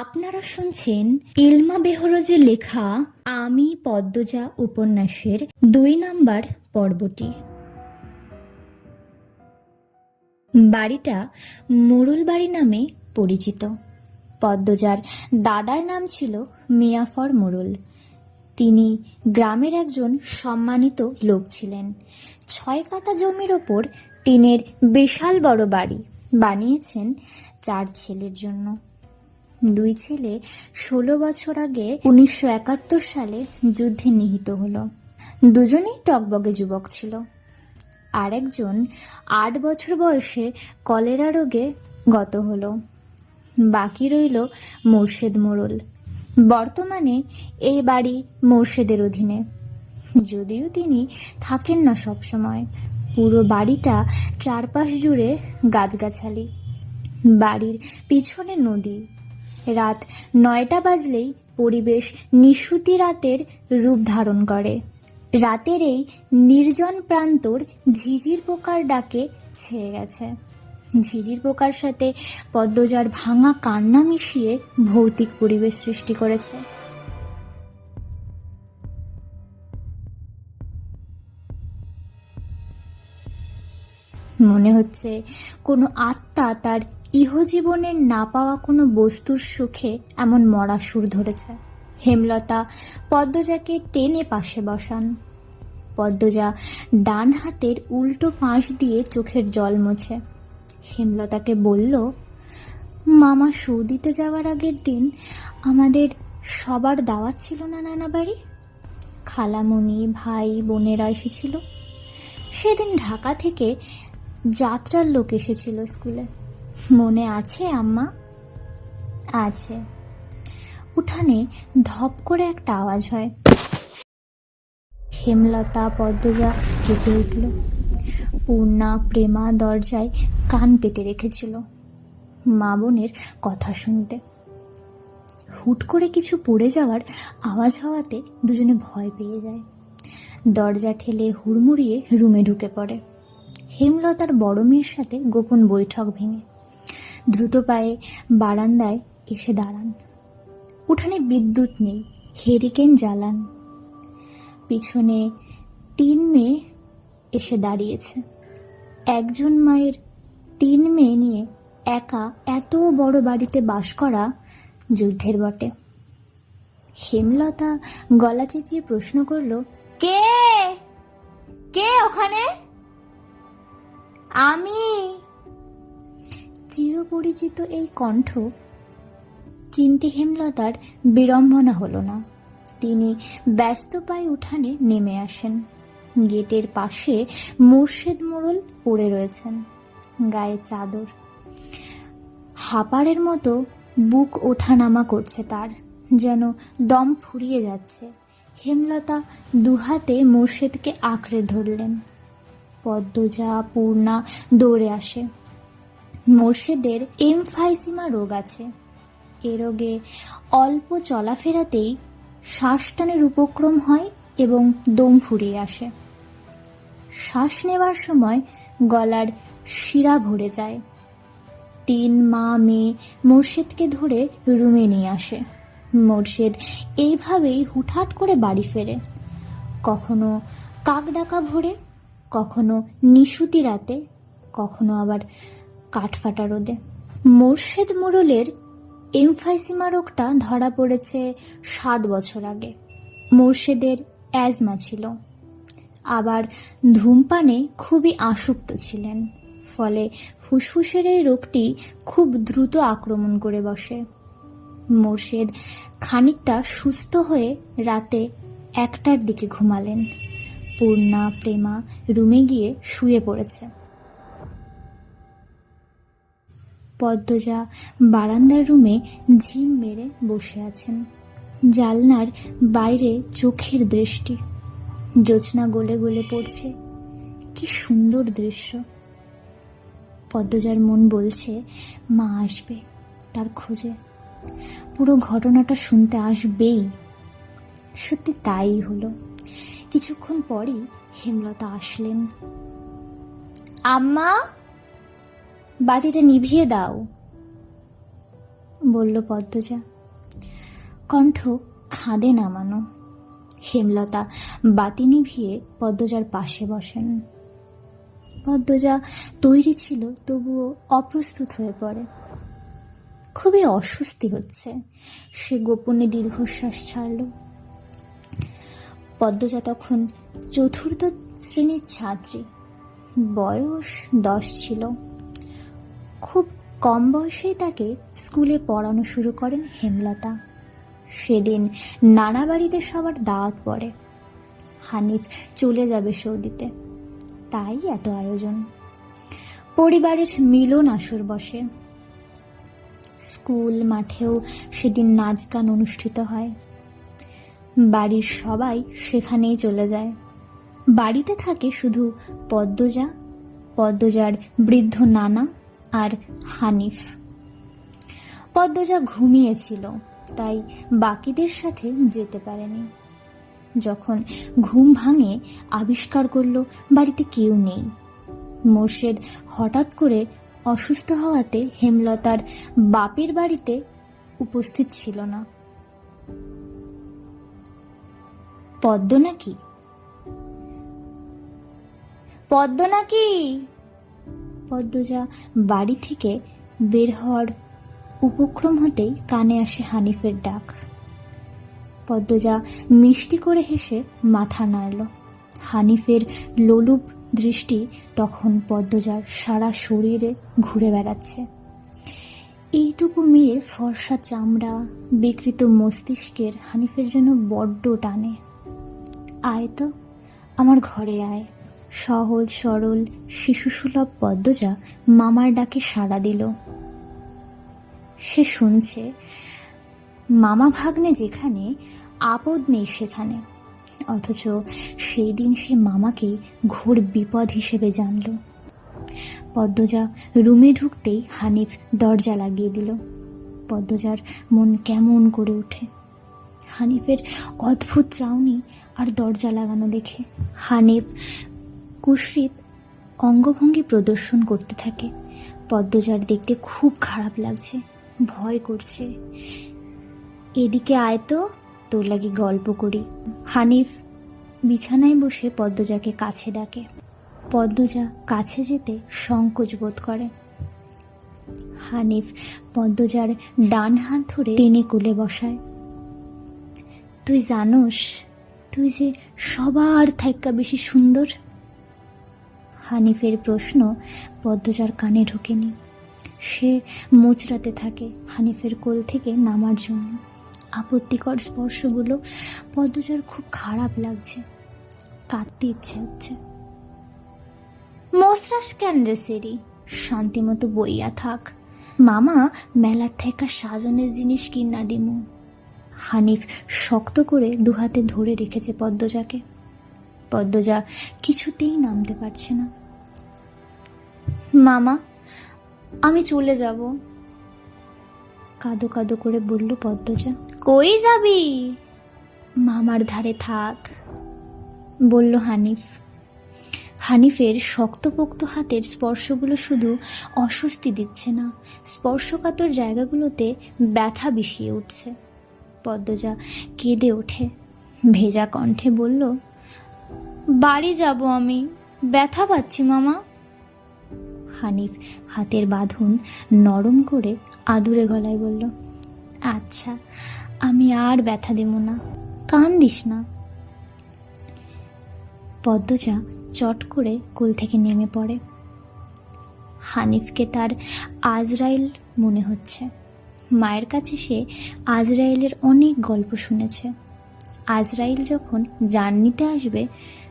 আপনারা শুনছেন ইলমা বেহরজের লেখা আমি পদ্মজা উপন্যাসের দুই নাম্বার পর্বটি। বাড়িটা মোরুল বাড়ি নামে পরিচিত। পদ্মজার দাদার নাম ছিল মিয়াফর মোরুল। তিনি গ্রামের একজন সম্মানিত লোক ছিলেন। ছয় কাটা জমির ওপর টিনের বিশাল বড় বাড়ি বানিয়েছেন চার ছেলের জন্য। দুই ছেলে ষোলো বছর আগে উনিশশো একাত্তর সালে যুদ্ধে নিহিত হলো। দুজনেই টকবগে যুবক ছিল। আরেকজন আট বছর বয়সে কলেরা রোগে গত হলো। বাকি রইল মোর্শেদ মোড়ল বর্তমানে এই বাড়ি মোর্শেদের অধীনে। যদিও তিনি থাকেন না সবসময়। পুরো বাড়িটা চারপাশ জুড়ে গাছগাছালি। বাড়ির পিছনে নদী। রাত নয়টা বাজলেই পরিবেশ নিশুতি রাতের রূপ ধারণ করে। রাতের এই নির্জন প্রান্তর ঝিঝির পোকার ডাকে ছেয়ে গেছে। ঝিঝির পোকার সাথে পদ্মজার ভাঙা কান্না মিশিয়ে ভৌতিক পরিবেশ সৃষ্টি করেছে। মনে হচ্ছে কোনো আত্মা তার ইহজীবনের না পাওয়া কোনো বস্তুর সুখে এমন মরা সুর ধরেছে। হেমলতা পদ্মজাকে টেনে পাশে বসান। পদ্মজা ডান হাতের উল্টো পাশ দিয়ে চোখের জল মোছে। হেমলতাকে বলল, মামা সৌদিতে যাওয়ার আগের দিন আমাদের সবার দাওয়াত ছিল না নানা বাড়ি খালামণি ভাই, বোনেরা এসেছিল। সেদিন ঢাকা থেকে যাত্রার লোক এসেছিল স্কুলে। মনে আছে, আম্মা? আছে। উঠানে ধপ করে একটা আওয়াজ হয়। হেমলতা পদ্মজা কেঁপে উঠল। পূর্ণা প্রেমা দরজায় কান পেতে রেখেছিল মা বোনের কথা শুনতে। হুট করে কিছু পড়ে যাওয়ার আওয়াজ হওয়াতে দুজনে ভয় পেয়ে যায়। দরজা ঠেলে হুড়মুড়িয়ে রুমে ঢুকে পড়ে। হেমলতার বড় মেয়ের সাথে গোপন বৈঠক ভেঙে। দ্রুত পায়ে বারান্দায় এসে দাঁড়ান। উঠানে বিদ্যুৎ নেই হেরিকেন জ্বালান। পিছনে তিন মেয়ে এসে দাঁড়িয়েছে। একজন মায়ের তিন মেয়ে নিয়ে একা এত বড় বাড়িতে বাস করা যুদ্ধের বটে। হেমলতা গলা চেঁচিয়ে প্রশ্ন করল, কে? কে ওখানে? আমি। চিরপরিচিত এই কণ্ঠ চিনতে হেমলতার বিড়ম্বনা হলো না। তিনি ব্যস্ত পায়ে উঠানে নেমে আসেন। গেটের পাশে মুর্শেদ মোড়ল পড়ে রয়েছেন, গায়ে চাদর। হাপারের মতো বুক ওঠানামা করছে তার, যেন দম ফুরিয়ে যাচ্ছে। হেমলতা দুহাতে মুর্শেদকে আঁকড়ে ধরলেন। পদ্মজা পূর্ণা দৌড়ে আসে। মোর্শেদের এমফাইসিমা রোগ আছে। এ রোগে অল্প চলাফেরাতেই শ্বাসটানের উপক্রম হয় এবং দম ফুরিয়ে আসে। শ্বাস নেওয়ার সময় গলার শিরা ভরে যায়। তিন মা মেয়ে মোর্শেদকে ধরে রুমে নিয়ে আসে। মোর্শেদ এইভাবেই হুটহাট করে বাড়ি ফেরে। কখনো কাক ডাকা ভোরে, কখনো নিশুতি রাতে, কখনো আবার কাঠফাটা রোদে। মোর্শেদ মোড়লের এমফাইসিমা রোগটা ধরা পড়েছে সাত বছর আগে। মোর্শেদের অ্যাজমা ছিল। আবার ধূমপানে খুবই আসক্ত ছিলেন। ফলে ফুসফুসের এই রোগটি খুব দ্রুত আক্রমণ করে বসে। মোর্শেদ খানিকটা সুস্থ হয়ে রাতে একটার দিকে ঘুমালেন। পূর্ণা, প্রেমা রুমে গিয়ে শুয়ে পড়েছে। পদ্মজা বারান্দার রুমে ঝিম মেরে বসে আছেন। জালনার বাইরে চোখের দৃষ্টি। জোছনা গলে গলে পড়ছে। কি সুন্দর দৃশ্য। পদ্মজার মন বলছে, মা আসবে তার খোঁজে। পুরো ঘটনাটা শুনতে আসবেই। সত্যি তাই হলো। কিছুক্ষণ পরই হেমলতা আসলেন। আম্মা! বাতিটা নিভিয়ে দাও, বলল পদ্মজা। কণ্ঠ খাদে নামানো। হেমলতা বাতি নিভিয়ে পদ্মজার পাশে বসেন। পদ্মজা তৈরি ছিল, তবুও অপ্রস্তুত হয়ে পড়ে। খুবই অস্বস্তি হচ্ছে, সে গোপনে দীর্ঘশ্বাস ছাড়ল। পদ্মজা তখন চতুর্থ শ্রেণির ছাত্রী। বয়স দশ ছিল। খুব কম বয়সেই তাকে স্কুলে পড়ানো শুরু করেন হেমলতা। সেদিন নানা বাড়িতে সবার দাওয়াত পড়ে। হানিফ চলে যাবে সৌদিতে। তাই এত আয়োজন। পরিবারের মিলন আসর বসে। স্কুল মাঠেও সেদিন নাচ গান অনুষ্ঠিত হয়। বাড়ির সবাই সেখানেই চলে যায়। বাড়িতে থাকে শুধু পদ্মজা। পদ্মজার বৃদ্ধ নানা আর হানিফ। পদ্মজা ঘুমিয়েছিল, তাই বাকিদের সাথে যেতে পারেনি। যখন ঘুম ভাঙে, আবিষ্কার করল বাড়িতে কেউ নেই। মোর্শেদ হঠাৎ করে অসুস্থ হওয়াতে হেমলতার বাপের বাড়িতে উপস্থিত ছিল না। পদ্ম নাকি? পদ্ম নাকি? পদ্মজা বাড়ি থেকে বের হওয়ার উপক্রম হতেই কানে আসে হানিফের ডাক। পদ্মজা মিষ্টি করে হেসে মাথা নাড়ল। হানিফের লোলুপ দৃষ্টি তখন পদ্মজার সারা শরীরে ঘুরে বেড়াচ্ছে। এইটুকু মেয়ের ফর্সা চামড়া বিকৃত মস্তিষ্কের হানিফের যেন বড্ড টানে। আয় তো, আমার ঘরে আয়। সহজ, সরল, শিশুসুলভ পদ্মজা মামার ডাকে সাড়া দিল। সে শুনছে, মামা ভাগ্নে যেখানে, আপদ নেই সেখানে। অথচ সেই দিন সে মামাকে ঘোর বিপদ হিসেবে জানল। পদ্মজা রুমে ঢুকতেই হানিফ দরজা লাগিয়ে দিল। পদ্মজার মন কেমন করে ওঠে। হানিফের অদ্ভুত চাউনি আর দরজা লাগানো দেখে হানিফ কুশ্রিত অঙ্গভঙ্গি প্রদর্শন করতে থাকে। পদ্মজার দেখতে খুব খারাপ লাগছে, ভয় করছে। এদিকে আয় তো, তোর লাগে গল্প করি। হানিফ বিছানায় বসে পদ্মজাকে কাছে ডাকে। পদ্মজা কাছে যেতে সংকোচ বোধ করে। হানিফ পদ্মজার ডান হাত ধরে টেনে কোলে বসায়। তুই জানোস, তুই যে সবার থাইকা বেশি সুন্দর। হানিফের প্রশ্ন পদ্মজার কানে ঢোকেনি। সে মোচড়াতে থাকে হানিফের কোল থেকে নামার জন্য। আপত্তিকর স্পর্শগুলো পদ্মজার খুব খারাপ লাগছে। কাঁদতে ইচ্ছে হচ্ছে। মোসরাস কেন রে সেরি? শান্তিমতো বইয়া থাক। মামা, মেলার থেকে সাজনের জিনিস কিনা দিমু। হানিফ শক্ত করে দুহাতে ধরে রেখেছে পদ্মজাকে। পদ্মজা কিছুতেই নামতে পারছে না। মামা, আমি চলে যাব। কাদো কাদো করে বলল পদ্মজা। কই যাবি? মামার ধারে থাক, বলল হানিফ। হানিফের শক্তপোক্ত হাতের স্পর্শগুলো শুধু অস্বস্তি দিচ্ছে না, স্পর্শকাতর জায়গাগুলোতে ব্যথা বিষিয়ে উঠছে। পদ্মজা কেঁদে ওঠে, ভেজা কণ্ঠে বলল বাড়ি যাব আমি। ব্যথা পাচ্ছি, মামা। হানিফ হাতের বাঁধন নরম করে আদুরে গলায় বলল আচ্ছা আমি আর ব্যথা দেব না, কান দিস না। পদ্মজা চট করে কোল থেকে নেমে পড়ে। হানিফকে তার আজরাইল মনে হচ্ছে। মায়ের কাছে সে আজরাইলের অনেক গল্প শুনেছে। আজরাইল যখন জার্নিতে আসবে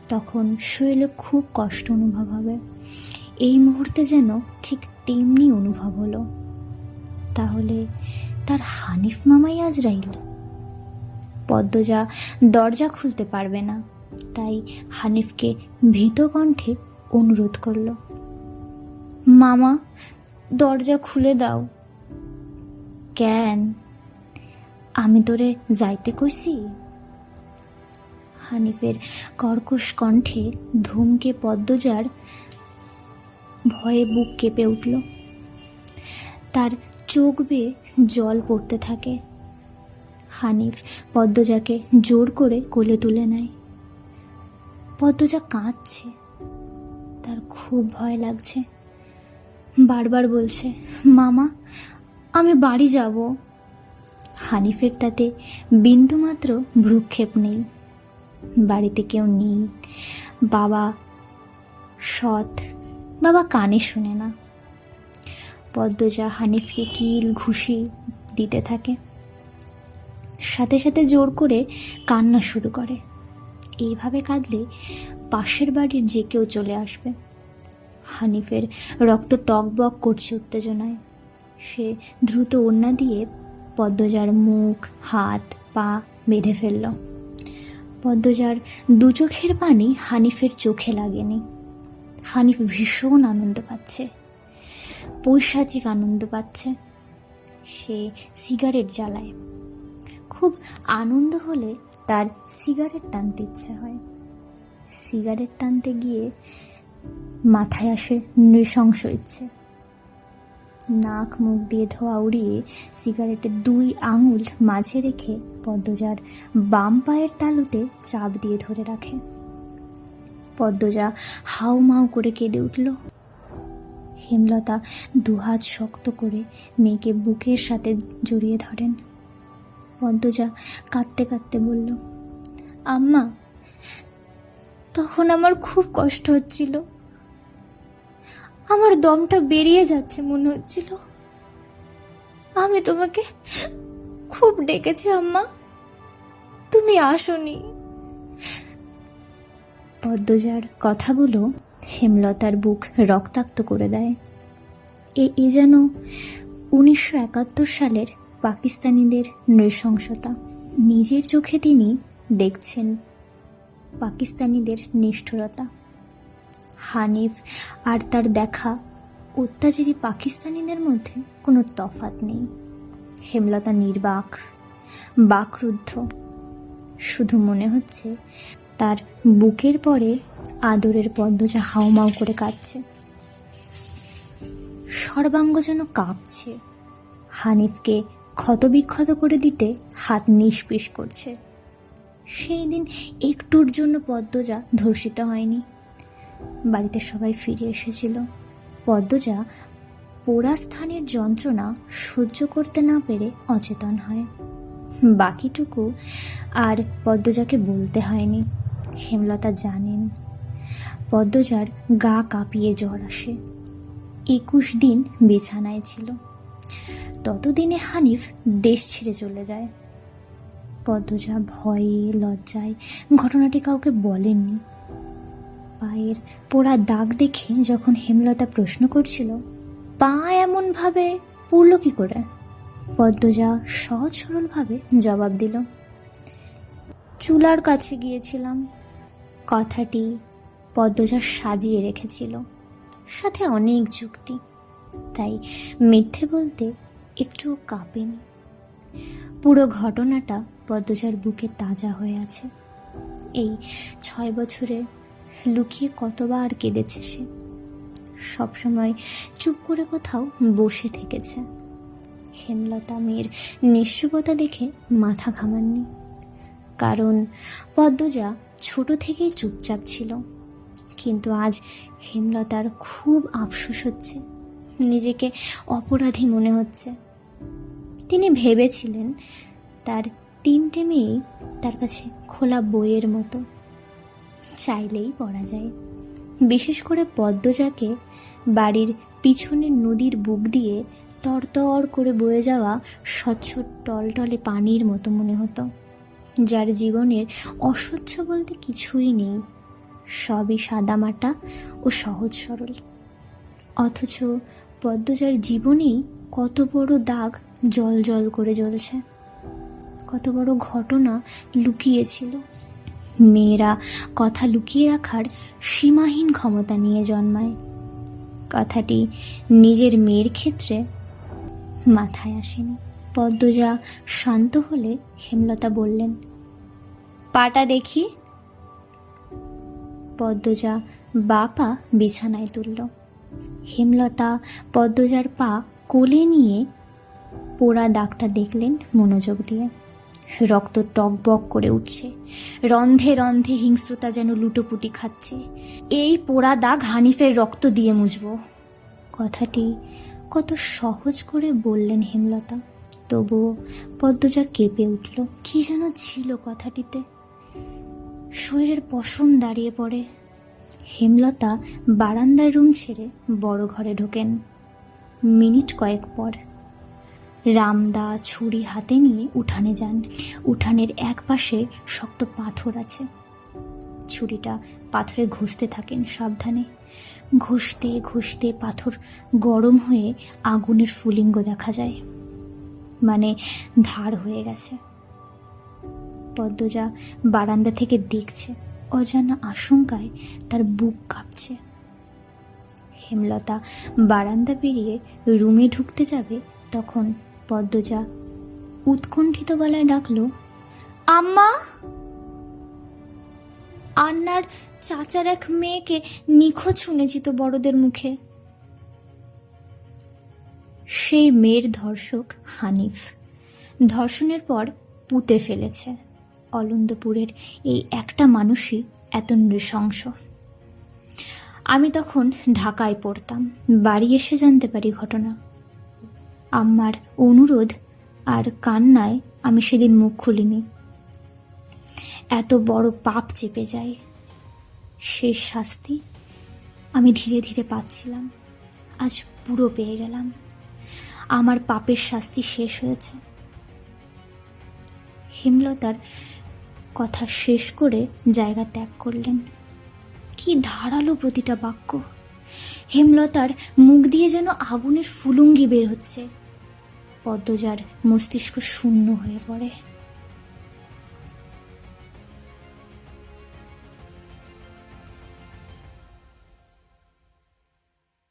তখন শরীরে খুব কষ্ট অনুভব হবে। এই মুহূর্তে যেন ঠিক তেমনি অনুভব হলো। তাহলে তার হানিফ মামাই আজ রাইল? পদ্মজা দরজা খুলতে পারবে না, তাই হানিফকে ভীত কণ্ঠে অনুরোধ করল, মামা, দরজা খুলে দাও। কেন? আমি তোরে যাইতে কইছি? হানিফের কর্কশ কণ্ঠে ধুমকে পদ্মজার ভয়ে বুক কেঁপে উঠল। তার চোখ বেয়ে জল পড়তে থাকে। হানিফ পদ্মজাকে জোর করে কোলে তুলে নেয়। পদ্মজা কাঁদছে। তার খুব ভয় লাগছে। বারবার বলছে, মামা, আমি বাড়ি যাব। হানিফের তাতে বিন্দুমাত্র ভ্রুক্ষেপ নেই। বাড়িতে কেউ নেই। বাবা সৎ। বাবা কানে শুনে না। পদ্মজা হানিফকে কিল ঘুষি দিতে থাকে। সাথে সাথে জোর করে কান্না শুরু করে। এইভাবে কাঁদলে পাশের বাড়ির যে কেউ চলে আসবে। হানিফের রক্ত টকবক করছে উত্তেজনায়। সে দ্রুত ওড়না দিয়ে পদ্মজার মুখ, হাত, পা বেঁধে ফেলল। পদ্মজার দু চোখের পানি হানিফের চোখে লাগেনি। হানিফ ভীষণ আনন্দ পাচ্ছে। পৈশাচিক আনন্দ পাচ্ছে। সে সিগারেট জ্বালায়। খুব আনন্দ হলে তার সিগারেট টানতে ইচ্ছে হয়। সিগারেট টানতে গিয়ে মাথায় আসে নৃশংস ইচ্ছে। নাক মুখ দিয়ে ধোয়া উড়িয়ে সিগারেটের দুই আঙুল মাঝে রেখে পদ্মজার বাম পায়ের তালুতে চাপ দিয়ে ধরে রাখে। পদ্মজা হাউ মাউ করে কেঁদে উঠল। হেমলতা দুহাত শক্ত করে মেয়েকে বুকের সাথে জড়িয়ে ধরেন। পদ্মজা কাঁদতে কাঁদতে বলল, আম্মা, তখন আমার খুব কষ্ট হচ্ছিল। আমার দমটা বেরিয়ে যাচ্ছে, মনে হচ্ছিল। আমি তোমাকে খুব ডেকেছি, আম্মা। তুমি আসনি। পদ্মজার কথাগুলো হেমলতার বুক রক্তাক্ত করে দেয়। এ এ যেন উনিশশো একাত্তর সালের পাকিস্তানিদের নৃশংসতা। নিজের চোখে তিনি দেখছেন পাকিস্তানিদের নিষ্ঠুরতা। হানিফ আর তার দেখা অত্যাচারী পাকিস্তানিদের মধ্যে কোনো তফাত নেই। হেমলতা নির্বাক, বাকরুদ্ধ। শুধু মনে হচ্ছে তার বুকের পরে আদরের পদ্মজা হাউমাউ করে কাঁদছে। সর্বাঙ্গ যেন কাঁপছে। হানিফকে ক্ষতবিক্ষত করে দিতে হাত নিষ্পিস করছে। সেই দিন একটুর জন্য পদ্মজা ধর্ষিত হয়নি। বাড়িতে সবাই ফিরে এসেছিল। পদ্মজা পোড়া স্থানের যন্ত্রণা সহ্য করতে না পেরে অচেতন হয়। বাকিটুকু আর পদ্মজাকে বলতে হয়নি। হেমলতা জানেন, পদ্মজার গা কাঁপিয়ে জ্বর আসে। একুশ দিন বিছানায় ছিল। ততদিনে হানিফ দেশ ছেড়ে চলে যায়। পদ্মজা ভয়ে লজ্জায় ঘটনাটি কাউকে বলেননি। পায়ের পোড়া দাগ দেখে যখন হেমলতা প্রশ্ন করছিল, পা এমনভাবে পুড়ল কি করে? পদ্মজা সহজ সরলভাবে জবাব দিল, চুলার কাছে গিয়েছিলাম। কথাটি পদ্মজা সাজিয়ে রেখেছিল। সাথে অনেক যুক্তি। তাই মিথ্যে বলতে একটু কাঁপেনি। পুরো ঘটনাটা পদ্মজার বুকে তাজা হয়ে আছে। এই ছয় বছরে লুকিয়ে কতবার কেঁদেছে সে। সবসময় চুপ করে কোথাও বসে থেকেছে। হেমলতা মেয়ের নিঃস্বতা দেখে মাথা ঘামাননি। কারণ পদ্মজা ছোট থেকেই চুপচাপ ছিল। কিন্তু আজ হেমলতার খুব আফসোস হচ্ছে। নিজেকে অপরাধী মনে হচ্ছে। তিনি ভেবেছিলেন তার তিনটে মেয়েই তার কাছে খোলা বইয়ের মতো। চাইলেই পড়া যায়। বিশেষ করে পদ্মজাকে বাড়ির পিছনের নদীর বুক দিয়ে তরতর করে বয়ে যাওয়া স্বচ্ছ টলটলে পানির মতো মনে হতো। যার জীবনের অস্বচ্ছ বলতে কিছুই নেই। সবই সাদামাটা ও সহজ সরল। অথচ পদ্মজার জীবনেই কত বড় দাগ জল জল করে জ্বলছে। কত বড় ঘটনা লুকিয়েছিল। মেয়েরা কথা লুকিয়ে রাখার সীমাহীন ক্ষমতা নিয়ে জন্মায়। কথাটি নিজের মেয়ের ক্ষেত্রে মাথায় আসেনি। পদ্মজা শান্ত হলে হেমলতা বললেন, পাটা দেখি। পদ্মজা বা পা বিছানায় তুলল। হেমলতা পদ্মজার পা কোলে নিয়ে পোড়া দাগটা দেখলেন মনোযোগ দিয়ে। রক্ত টকবক করে উঠছে। রন্ধে রন্ধে হিংস্রতা যেন লুটোপুটি খাচ্ছে। এই পোড়া দাগ হানিফের রক্ত দিয়ে মুছবো। কথাটি কত সহজ করে বললেন হেমলতা। তবুও পদ্মজা কেঁপে উঠল। কি যেন ছিল কথাটিতে। শরীরের পশম দাঁড়িয়ে পড়ে। হেমলতা বারান্দার রুম ছেড়ে বড় ঘরে ঢোকেন। মিনিট কয়েক পর রামদা ছুরি হাতে নিয়ে উঠানে যান। উঠানের এক পাশে শক্ত পাথর আছে। ছুরিটা পাথরে ঘষতে থাকেন সাবধানে। ঘষতে ঘষতে পাথর গরম হয়ে আগুনের ফুলিঙ্গ দেখা যায়। মানে ধার হয়ে গেছে। পদ্মজা বারান্দা থেকে দেখছে। অজানা আশঙ্কায় তার বুক কাঁপছে। হেমলতা বারান্দা পেরিয়ে রুমে ঢুকতে যাবে তখন পদ্মজা উৎকণ্ঠিত গলায় ডাকল, আম্মা! আন্নার চাচার এক মেয়েকে নিখোঁজ শুনেছি তো বড়দের মুখে। সেই মেয়ের ধর্ষক হানিফ। ধর্ষণের পর পুঁতে ফেলেছে। অলন্দপুরের এই একটা মানুষই এত নৃশংস। আমি তখন ঢাকায় পড়তাম। বাড়ি এসে জানতে পারি ঘটনা। আম্মার অনুরোধ আর কান্নায় আমি সেদিন মুখ খুলিনি। এত বড় পাপ চেপে যায়। শেষ শাস্তি আমি ধীরে ধীরে পাচ্ছিলাম। আজ পুরো পেয়ে গেলাম। আমার পাপের শাস্তি শেষ হয়েছে। হেমলতার কথা শেষ করে জায়গা ত্যাগ করলেন। কি ধারালো প্রতিটা বাক্য। হেমলতার মুখ দিয়ে যেন আগুনের ফুলুঙ্গি বের হচ্ছে। পদ্মজার মস্তিষ্ক শূন্য হয়ে পড়ে।